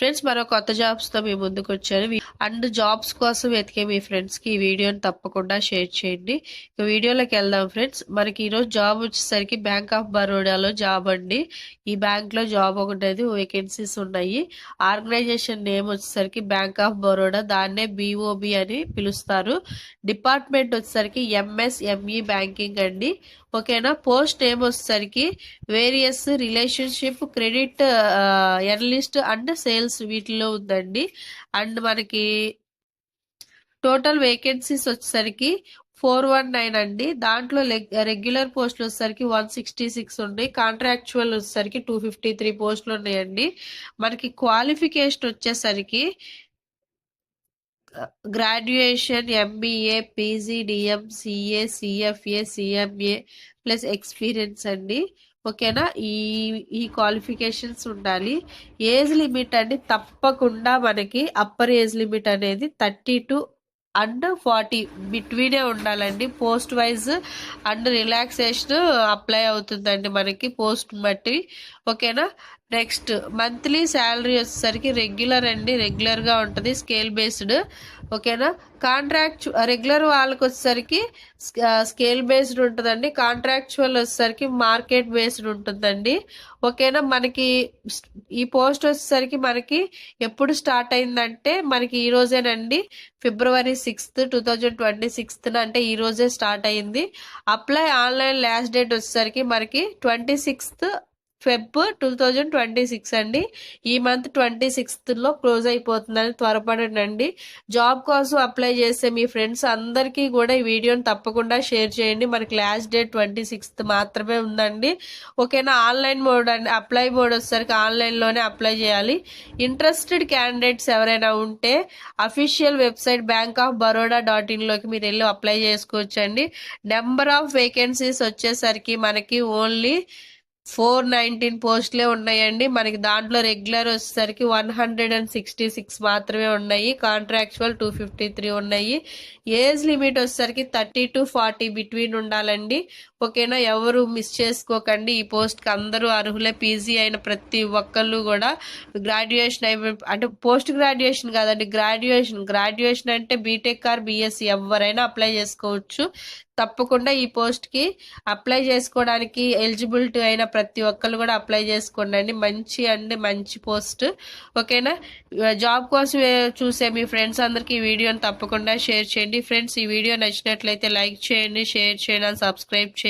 Friends మరో కొత్త జాబ్స్తో మీ ముందుకు వచ్చాను అండ్ జాబ్స్ కోసం వెతికే మీ ఫ్రెండ్స్కి ఈ వీడియోని తప్పకుండా షేర్ చేయండి. ఇక వీడియోలోకి వెళ్దాం ఫ్రెండ్స్ మనకి ఈరోజు జాబ్ వచ్చేసరికి బ్యాంక్ ఆఫ్ బరోడాలో జాబ్ అండి. ఈ బ్యాంక్లో జాబ్ ఒకటి వేకెన్సీస్ ఉన్నాయి. ఆర్గనైజేషన్ నేమ్ వచ్చేసరికి బ్యాంక్ ఆఫ్ బరోడా దాన్నే బిఓబి అని పిలుస్తారు. డిపార్ట్మెంట్ వచ్చేసరికి ఎంఎస్ఎంఈ బ్యాంకింగ్ అండి. ఓకేనా? పోస్ట్ నేమ్ వచ్చేసరికి వేరియస్ రిలేషన్షిప్ క్రెడిట్ ఎర్లిస్ట్ అండ్ సేల్స్ వీటిలో ఉందండి. అండ్ మనకి టోటల్ వేకెన్సీస్ వచ్చేసరికి ఫోర్ వన్ నైన్ అండి. దాంట్లో రెగ్యులర్ పోస్టులు వచ్చేసరికి వన్ సిక్స్టీ సిక్స్ ఉన్నాయి. కాంట్రాక్చువల్ వచ్చేసరికి టూ ఫిఫ్టీ త్రీ పోస్టులు ఉన్నాయండి. మనకి క్వాలిఫికేషన్ వచ్చేసరికి graduation MBA PG DM CA CFA CMA plus experience అండి. ఓకేనా? ఈ ఈ క్వాలిఫికేషన్స్ ఉండాలి. ఏజ్ లిమిట్ అండి తప్పకుండా మనకి అప్పర్ ఏజ్ లిమిట్ అనేది థర్టీ టు అండ్ ఫార్టీ బిట్వీనే ఉండాలండి. Post wise and relaxation apply అవుతుందండి మనకి పోస్ట్ బట్టి. ఓకేనా? నెక్స్ట్ మంత్లీ శాలరీ వచ్చేసరికి రెగ్యులర్ అండి రెగ్యులర్గా ఉంటుంది స్కేల్ బేస్డ్ ఓకేనా? కాంట్రాక్ట్ రెగ్యులర్ వాళ్ళకి వచ్చేసరికి స్కేల్ బేస్డ్ ఉంటుందండి కాంట్రాక్చువల్ వచ్చేసరికి మార్కెట్ బేస్డ్ ఉంటుందండి ఓకేనా? మనకి ఈ పోస్ట్ వచ్చేసరికి మనకి ఎప్పుడు స్టార్ట్ అయిందంటే మనకి ఈ రోజేనండి February sixth two thousand twenty సిక్స్త్న అంటే ఈ రోజే స్టార్ట్ అయింది. అప్లై ఆన్లైన్ లాస్ట్ డేట్ వచ్చేసరికి మనకి twenty sixth Feb two thousand twenty six అండి. ఈ మంత్ ట్వంటీ సిక్స్త్లో క్లోజ్ అయిపోతుందని త్వరపడండి జాబ్ కోసం అప్లై చేసే మీ ఫ్రెండ్స్ అందరికీ కూడా ఈ వీడియోని తప్పకుండా షేర్ చేయండి. మనకి లాస్ట్ డేట్ ట్వంటీ సిక్స్త్ మాత్రమే ఉందండి. ఓకేనా? ఆన్లైన్ మోడ్ అండి. అప్లై మోడ్ వచ్చేసరికి ఆన్లైన్లోనే అప్లై చేయాలి. ఇంట్రెస్టెడ్ క్యాండిడేట్స్ ఎవరైనా ఉంటే official website bank of Baroda dot ఇన్లోకి మీరు వెళ్ళి అప్లై చేసుకోవచ్చండి. నెంబర్ ఆఫ్ వేకెన్సీస్ వచ్చేసరికి మనకి ఓన్లీ ఫోర్ నైన్టీన్ పోస్టులే ఉన్నాయండి. మనకి దాంట్లో రెగ్యులర్ వచ్చేసరికి one hundred and sixty six మాత్రమే ఉన్నాయి. కాంట్రాక్చువల్ టూ ఫిఫ్టీ త్రీ ఉన్నాయి. ఏజ్ లిమిట్ వచ్చేసరికి థర్టీ టు ఫార్టీ బిట్వీన్ ఉండాలండి. ఓకేనా ఎవరు మిస్ చేసుకోకండి. ఈ పోస్ట్కి అందరూ అర్హులే. పీజీ అయిన ప్రతి ఒక్కళ్ళు కూడా గ్రాడ్యుయేషన్ అయి అంటే పోస్ట్ గ్రాడ్యుయేషన్ కాదండి గ్రాడ్యుయేషన్ గ్రాడ్యుయేషన్ అంటే బీటెక్ ఆర్ బీఎస్సీ ఎవరైనా అప్లై చేసుకోవచ్చు. తప్పకుండా ఈ పోస్ట్కి అప్లై చేసుకోవడానికి ఎలిజిబిలిటీ అయిన ప్రతి ఒక్కరు కూడా అప్లై చేసుకోండి మంచి అండి మంచి పోస్ట్ ఓకేనా? జాబ్ కోసం చూసే మీ ఫ్రెండ్స్ అందరికీ ఈ వీడియోని తప్పకుండా షేర్ చేయండి. ఫ్రెండ్స్ ఈ వీడియో నచ్చినట్లయితే లైక్ చేయండి షేర్ చేయండి సబ్స్క్రైబ్ చేయండి.